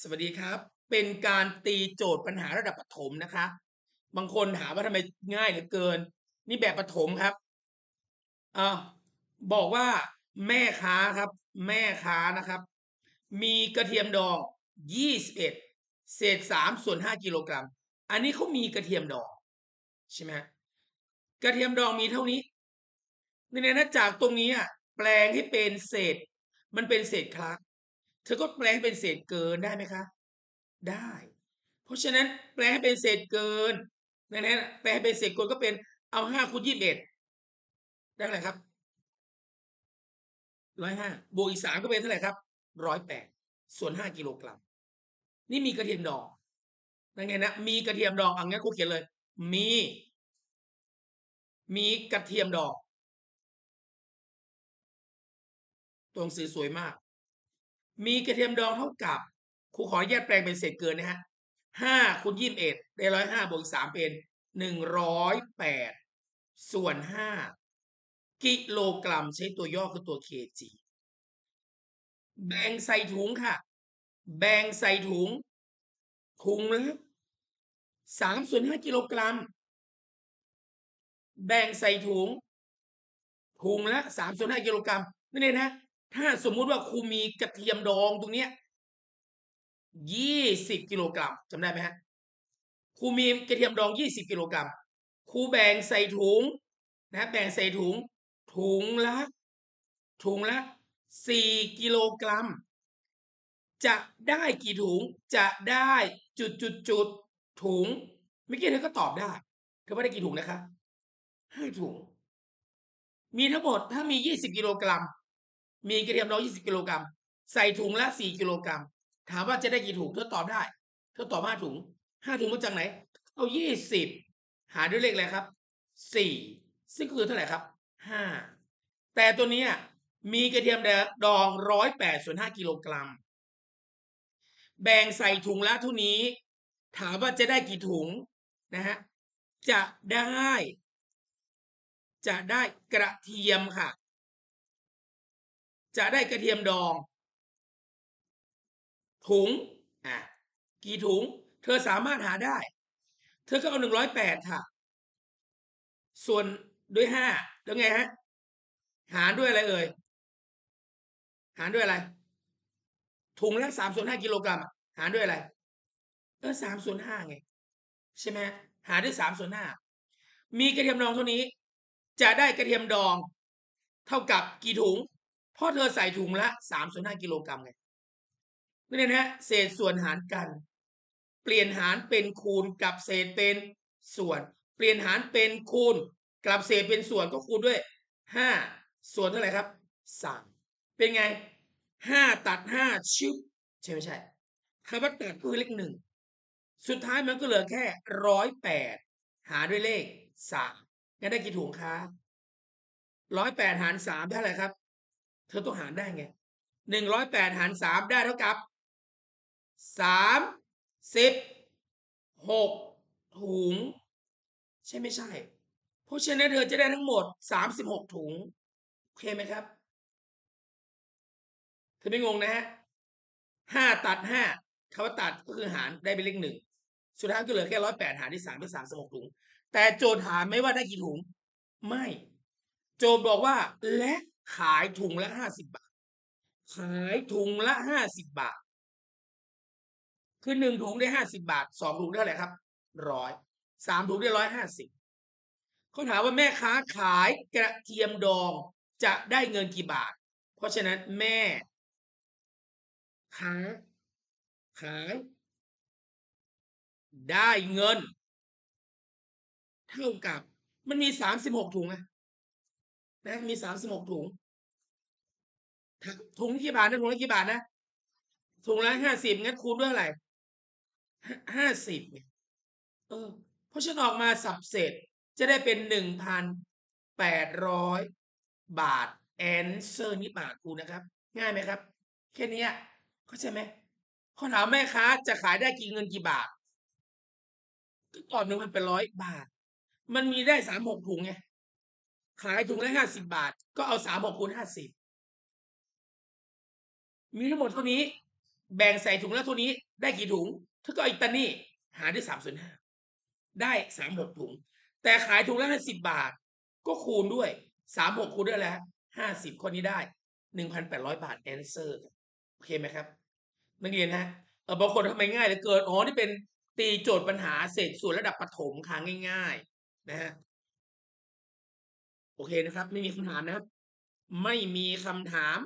สวัสดีครับ เป็นการตีโจทย์ปัญหาระดับประถมนะคะ บางคนถามว่าทำไมง่ายเหลือเกิน นี่แบบประถมครับอ่าบอกว่าแม่ค้าครับ แม่ค้านะครับ มีกระเทียมดอง21เอ็ดเศษ3ส่วน5กิโลกรัม อันนี้เขามีกระเทียมดองใช่ไหมกระเทียมดองมีเท่านี้ในนั้นจากตรงนี้อะแปลงให้เป็นเศษ มันเป็นเศษคลัก เธอก็แปลงให้เป็นเศษเกินได้ไหมคะ ได้ เพราะฉะนั้นแปลงให้เป็นเศษเกินในนั้นแปลงให้เป็นเศษเกินก็เป็นเอาห้าคูณยี่สิบเอ็ดได้เท่าไหร่ครับร้อยห้าบวกอีกสามก็เป็นเท่าไหร่ครับร้อยแปดส่วนห้ากิโลกรัม นี่มีกระเทียมดองนั่นไงนะ มีกระเทียมดองอังั้นครูเขียนเลย มี มีกระเทียมดองตัวหนังสือสวยมาก มีกระเทียมดองเท่ากับครูขออนุญาตแปลงเป็นเศษเกินนะฮะห้าคูณยี่สิบเอ็ดได้ร้อยห้าบวกสามเป็นหนึ่งร้อยแปดส่วนห้ากิโลกรัมใช้ตัวย่อคือตัว kg แบ่งใส่ถุงค่ะ แบ่งใส่ถุง ถุงละสามส่วนห้ากิโลกรัม แบ่งใส่ถุง ถุงละสามส่วนห้ากิโลกรัมนั่นเองนะ ถ้าสมมุติว่าครูมีกระเทียมดองตรงเนี้ยยี่สิบกิโลกรัมจำได้ไหมฮะครูมีกระเทียมดองยี่สิบกิโลกรัมครูแบ่งใส่ถุงนะแบ่งใส่ถุง ถุงละถุงละสี่กิโลกรัม จะได้กี่ถุงจะได้จุดจุดจุดถุงเมื่อกี้เธอก็ตอบได้เธอว่าได้กี่ถุงนะคะห้าถุง มีทั้งหมดถ้ามียี่สิบกิโลกรัม มีกระเทียมดองยี่สิบกิโลกรัมใส่ถุงละสี่กิโลกรัมถามว่าจะได้กี่ถุงเธอตอบได้ เธอตอบห้าถุงห้าถุงมาจากไหน เอายี่สิบหาด้วยเลขอะไรครับสี่ซึ่งคือเท่าไหร่ครับห้าแต่ตัวนี้มีกระเทียมดองร้อยแปดส่วนห้ากิโลกรัม แบ่งใส่ถุงละท่านี้ ถามว่าจะได้กี่ถุงนะฮะจะได้ จะได้กระเทียมค่ะ จะได้กระเทียมดอง ถุงอะกี่ถุง เธอสามารถหาได้ เธอก็เอาหนึ่งร้อยแปดค่ะ ส่วนด้วยห้าแล้วไงฮะ หารด้วยอะไรเอ่ย หารด้วยอะไร ถุงละสามส่วนห้ากิโลกรัมหารด้วยอะไร เออสามส่วนห้าไง ใช่ไหมหารด้วยสามส่วนห้ามีกระเทียมดองเท่านี้ จะได้กระเทียมดอง เท่ากับกี่ถุง เพราะเธอใส่ถุงละสามส่วนห้ากิโลกรัมไงนี่นะฮะเศษส่วนหารกัน เปลี่ยนหารเป็นคูณกับเศษเป็นส่วน เปลี่ยนหารเป็นคูณกับเศษเป็นส่วนก็คูณด้วยห้าส่วนเท่าไหร่ครับสามเป็นไงห้าตัดห้าชิบใช่ไม่ใช่คำว่าตัดก็คือเลขหนึ่งสุดท้ายมันก็เหลือแค่ร้อยแปดหารด้วยเลขสามงั้นได้กี่ถุงคะร้อยแปดหารสามได้อะไรครับ เธอต้องหารได้ไงหนึ่งร้อยแปดหารสามได้เท่ากับสามสิบหกถุง ใช่ไม่ใช่ เพราะฉะนั้นเธอจะได้ทั้งหมดสามสิบหกถุง โอเคไหมครับ เธอไม่งงนะฮะห้าตัดห้าคำว่าตัดก็คือหารได้เป็นเลขหนึ่งสุดท้ายก็เหลือแค่ร้อยแปดหารที่สามเป็นสามสิบหกถุง แต่โจทย์ถามไม่ว่าได้กี่ถุง ไม่ โจทย์บอกว่าและ ขายถุงละห้าสิบบาท ขายถุงละห้าสิบบาท คือหนึ่งถุงได้ห้าสิบาท สองถุงได้เท่าไหร่ครับ ร้อย สามถุงได้ร้อยห้าสิบเขาถามว่าแม่ค้าขายกระเทียมดองจะได้เงินกี่บาท เพราะฉะนั้นแม่ค้าขายได้เงิน เท่ากับ มันมีสามสิบหกถุงอะ นะมีสามสิบหกถุงถุงกี่บาทนะถุงละกี่บาทนะถุงละห้าสิบงั้นคูณด้วยอะไรห้าสิบเออเพราะฉันออกมาสับเสร็จจะได้เป็นหนึ่งพันแปดร้อยบาทแอนเซอร์นี่บาทคูนะครับ ง่ายไหมครับ แค่นี้เข้าใจไหมเขาถามแม่ค้าจะขายได้กี่เงินกี่บาทก็ตอบหนึ่งพันเป็นร้อยบาท มันมีได้สามหกถุงไง ขายถุงละห้าสิบาท ก็เอาสามหกคูณห้าสิบมีทั้งหมดเท่านี้ แบ่งใส่ถุงล้วเท่านี้ ได้กี่ถุงเธอก็อิตานี่หารด้วยสามส่วนห้าได้สามหกถุง แต่ขายถุงละห้าสิบบาท ก็คูณด้วยสามหกคูณด้วยแล้วห้าสิบคนนี้ได้หนึ่งพันแปดร้อยบาทแอนเซอร์โอเคไหมครับนักเรียนฮะเออบางคนทำไมง่ายเหลือเกินอ๋อนี่เป็นตีโจทย์ปัญหาเศษส่วนระดับประถมค่ะง่าย ๆ นะฮะ โอเคนะครับ ไม่มีคำถามนะครับ ไม่มีคำถาม